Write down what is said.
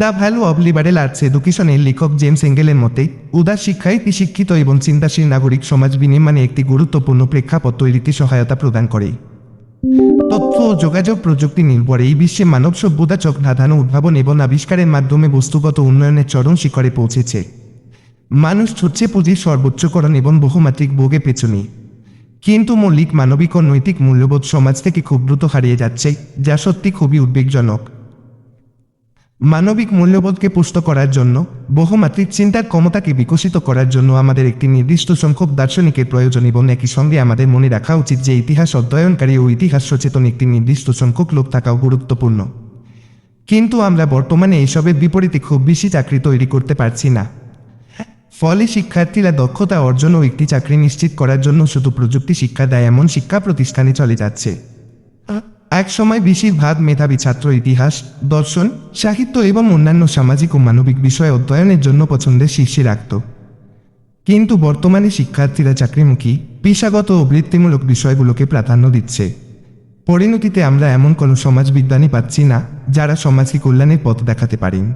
The value of liberal arts এডুকেশনের লেখক James এঙ্গেলের মতে, উদার শিক্ষায় একটি শিক্ষিত এবং চিন্তাশীল নাগরিক সমাজ বিনির্মাণে একটি গুরুত্বপূর্ণ প্রেক্ষাপট তৈরিতে সহায়তা প্রদান করে। তথ্য ও যোগাযোগ প্রযুক্তি নির্ভর এই বিশ্বে মানব সভ্যতা চক্রাধান উদ্ভাবন এবং আবিষ্কারের মাধ্যমে বস্তুগত উন্নয়নের চরম শিখরে পৌঁছেছে। মানুষ ছুটছে পুঁজির সর্বোচ্চকরণ এবং বহুমাত্রিক ভোগে পেছনে। কিন্তু মৌলিক, মানবিক ও নৈতিক মূল্যবোধ সমাজ থেকে খুব দ্রুত হারিয়ে যাচ্ছে, যা সত্যি খুবই উদ্বেগজনক। মানবিক মূল্যবোধকে পুষ্ট করার জন্য, বহুমাত্রিক চিন্তার ক্ষমতাকে বিকশিত করার জন্য আমাদের একটি নির্দিষ্ট সংখ্যক দার্শনিকের প্রয়োজন এবং একই সঙ্গে আমাদের মনে রাখা উচিত যে ইতিহাস অধ্যয়নকারী ও ইতিহাস সচেতন একটি নির্দিষ্ট সংখ্যক লোক থাকাও গুরুত্বপূর্ণ। কিন্তু আমরা বর্তমানে এইসবের বিপরীতে খুব বেশি চাকরি তৈরি করতে পারছি না। ফলে শিক্ষার্থীরা দক্ষতা অর্জন ও একটি চাকরি নিশ্চিত করার জন্য শুধু প্রযুক্তি শিক্ষা দেয়, এমন শিক্ষা প্রতিষ্ঠানে চলে যাচ্ছে। এক সময় বেশিরভাগ মেধাবী ছাত্র ইতিহাস, দর্শন, সাহিত্য এবং অন্যান্য সামাজিক ও মানবিক বিষয় অধ্যয়নের জন্য পছন্দের শীর্ষে রাখত। কিন্তু বর্তমানে শিক্ষার্থীরা চাকরিমুখী, পেশাগত ও বৃত্তিমূলক বিষয়গুলোকে প্রাধান্য দিচ্ছে। পরিণতিতে আমরা এমন কোনো সমাজবিজ্ঞানী পাচ্ছি না, যারা সমাজকে কল্যাণের পথ দেখাতে পারেন।